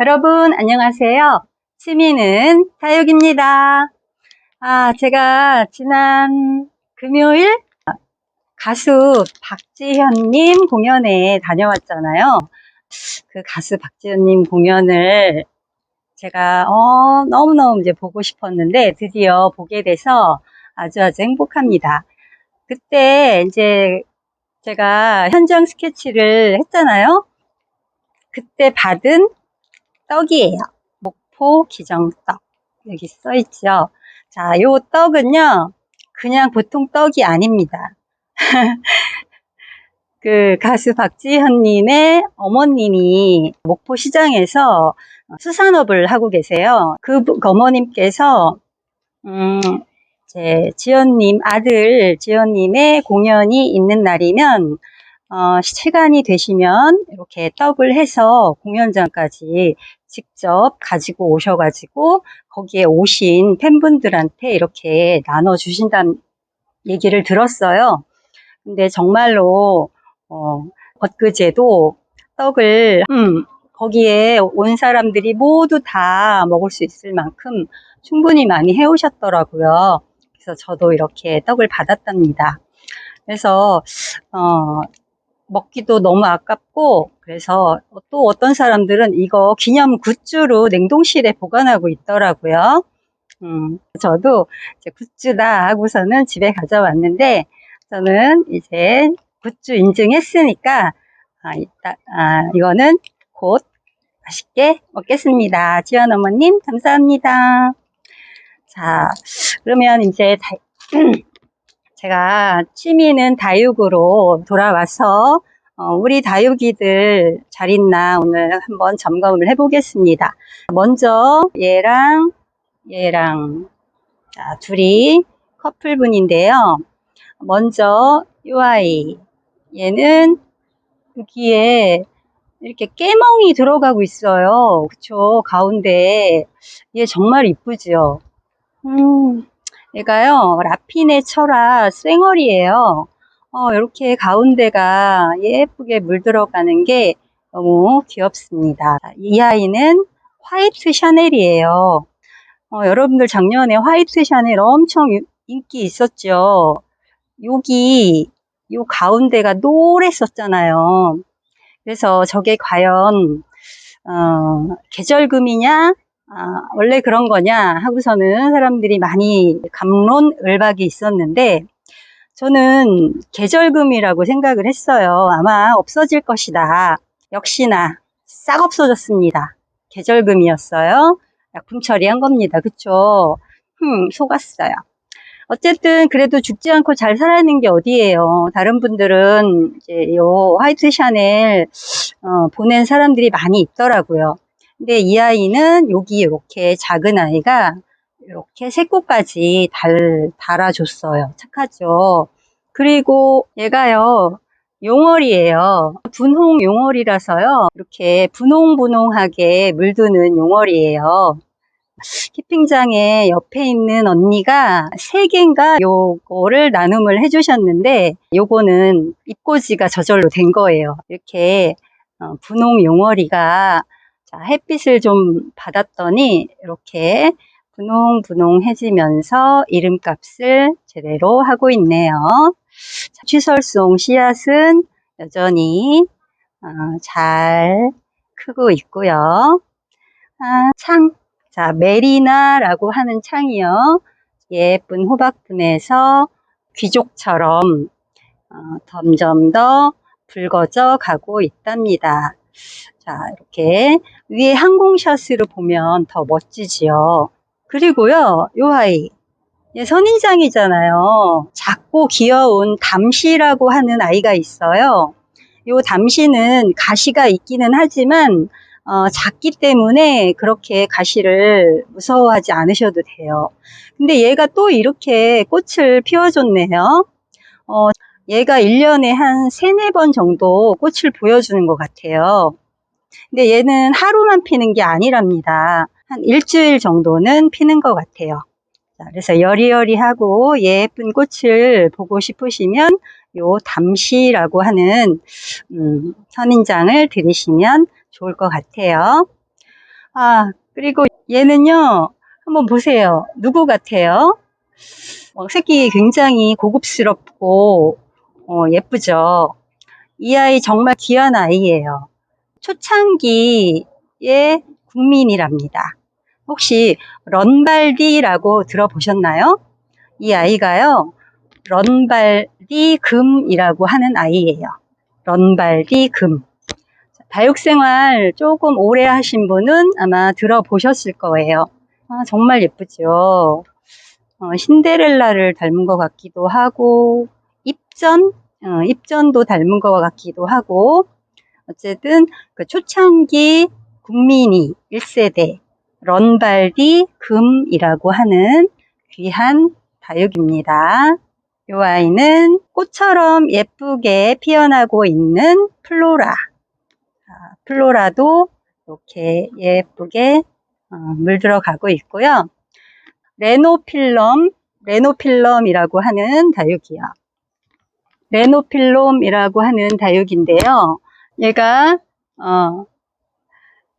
여러분 안녕하세요. 취미는 다육입니다. 아, 제가 지난 금요일 가수 박지현님 공연에 다녀왔잖아요. 그 가수 박지현님 공연을 제가 어, 너무너무 이제 보고 싶었는데 드디어 보게 돼서 아주 아주 행복합니다. 그때 이제 제가 현장 스케치를 했잖아요. 그때 받은 떡이에요. 목포 기정떡. 여기 써 있죠. 자, 요 떡은요, 그냥 보통 떡이 아닙니다. 그 가수 박지현님의 어머님이 목포 시장에서 수산업을 하고 계세요. 그 어머님께서, 음, 제 지연님 아들 지연님의 공연이 있는 날이면 어, 시간이 되시면 이렇게 떡을 해서 공연장까지 직접 가지고 오셔가지고 거기에 오신 팬분들한테 이렇게 나눠주신다는 얘기를 들었어요. 근데 정말로 어, 엊그제도 떡을 음, 거기에 온 사람들이 모두 다 먹을 수 있을 만큼 충분히 많이 해오셨더라고요. 그래서 저도 이렇게 떡을 받았답니다. 그래서 어, 먹기도 너무 아깝고 그래서 또 어떤 사람들은 이거 기념 굿즈로 냉동실에 보관하고 있더라고요. 음, 저도 이제 굿즈다 하고서는 집에 가져왔는데 저는 이제 굿즈 인증했으니까 아, 이따, 아, 이거는 곧 맛있게 먹겠습니다. 지연 어머님 감사합니다. 자, 그러면 이제 다, 제가 취미는 다육으로 돌아와서 어, 우리 다육이들 잘 있나 오늘 한번 점검을 해보겠습니다. 먼저 얘랑 얘랑 자, 둘이 커플분인데요. 먼저 이 아이 얘는 여기에 이렇게 깨멍이 들어가고 있어요. 그쵸? 가운데 얘 정말 이쁘죠? 음, 얘가요, 라핀의 철화 쌩얼이에요. 어, 이렇게 가운데가 예쁘게 물들어가는 게 너무 귀엽습니다. 이 아이는 화이트 샤넬이에요. 어, 여러분들 작년에 화이트 샤넬 엄청 인기 있었죠. 여기, 요 가운데가 노랬었잖아요. 그래서 저게 과연, 어, 계절금이냐, 아, 원래 그런 거냐 하고서는 사람들이 많이 감론을박이 있었는데 저는 계절금이라고 생각을 했어요. 아마 없어질 것이다. 역시나 싹 없어졌습니다. 계절금이었어요. 약품 처리한 겁니다. 그쵸? 흠, 속았어요. 어쨌든 그래도 죽지 않고 잘 살아있는 게 어디예요. 다른 분들은 이제 요 화이트 샤넬 어, 보낸 사람들이 많이 있더라고요. 근데 이 아이는 여기 이렇게 작은 아이가 이렇게 세 꽃까지 달, 달아줬어요. 착하죠. 그리고 얘가요, 용월이에요. 분홍 용월이라서요. 이렇게 분홍분홍하게 물드는 용월이에요. 키핑장에 옆에 있는 언니가 세 개인가 요거를 나눔을 해주셨는데 요거는 잎꽂이가 저절로 된 거예요. 이렇게 어, 분홍 용월이가 자, 햇빛을 좀 받았더니 이렇게 분홍분홍해지면서 이름값을 제대로 하고 있네요. 자, 취설송 씨앗은 여전히 어, 잘 크고 있고요. 아, 창, 자 메리나라고 하는 창이요. 예쁜 호박분에서 귀족처럼 어, 점점 더 붉어져 가고 있답니다. 자, 이렇게 위에 항공샷으로 보면 더 멋지지요. 그리고요, 요 아이. 얘 선인장이잖아요. 작고 귀여운 담시라고 하는 아이가 있어요. 요 담시는 가시가 있기는 하지만 어, 작기 때문에 그렇게 가시를 무서워하지 않으셔도 돼요. 근데 얘가 또 이렇게 꽃을 피워줬네요. 어, 얘가 1년에 한 3, 4번 정도 꽃을 보여주는 것 같아요. 근데 얘는 하루만 피는 게 아니랍니다. 한 일주일 정도는 피는 것 같아요. 자, 그래서 여리여리하고 예쁜 꽃을 보고 싶으시면 요 담시라고 하는 음, 선인장을 들이시면 좋을 것 같아요. 아, 그리고 얘는요, 한번 보세요. 누구 같아요? 어, 색이 굉장히 고급스럽고, 어, 예쁘죠? 이 아이 정말 귀한 아이예요. 초창기의 국민이랍니다. 혹시 런발디라고 들어보셨나요? 이 아이가요, 런발디 금이라고 하는 아이예요. 런발디 금. 다육생활 조금 오래 하신 분은 아마 들어보셨을 거예요. 아, 정말 예쁘죠? 어, 신데렐라를 닮은 것 같기도 하고, 입전? 어, 입전도 닮은 것 같기도 하고, 어쨌든 그 초창기 국민이 1세대 런발디 금이라고 하는 귀한 다육입니다. 이 아이는 꽃처럼 예쁘게 피어나고 있는 플로라. 아, 플로라도 이렇게 예쁘게 어, 물들어 가고 있고요. 레노필럼, 레노필럼이라고 하는 다육이요. 레노필럼이라고 하는 다육인데요. 얘가 어,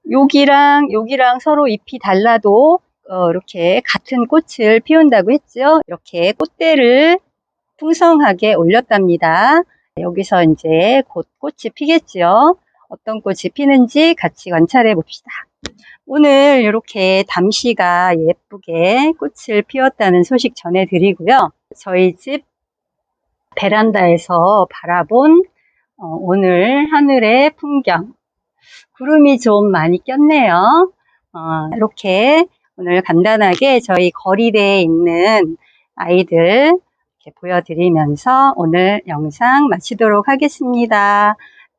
여기랑 여기랑 서로 잎이 달라도 어, 이렇게 같은 꽃을 피운다고 했죠. 이렇게 꽃대를 풍성하게 올렸답니다. 여기서 이제 곧 꽃이 피겠죠. 어떤 꽃이 피는지 같이 관찰해 봅시다. 오늘 이렇게 담시가 예쁘게 꽃을 피웠다는 소식 전해드리고요. 저희 집 베란다에서 바라본 어, 오늘 하늘의 풍경. 구름이 좀 많이 꼈네요. 어, 이렇게 오늘 간단하게 저희 거리대에 있는 아이들 보여드리면서 오늘 영상 마치도록 하겠습니다.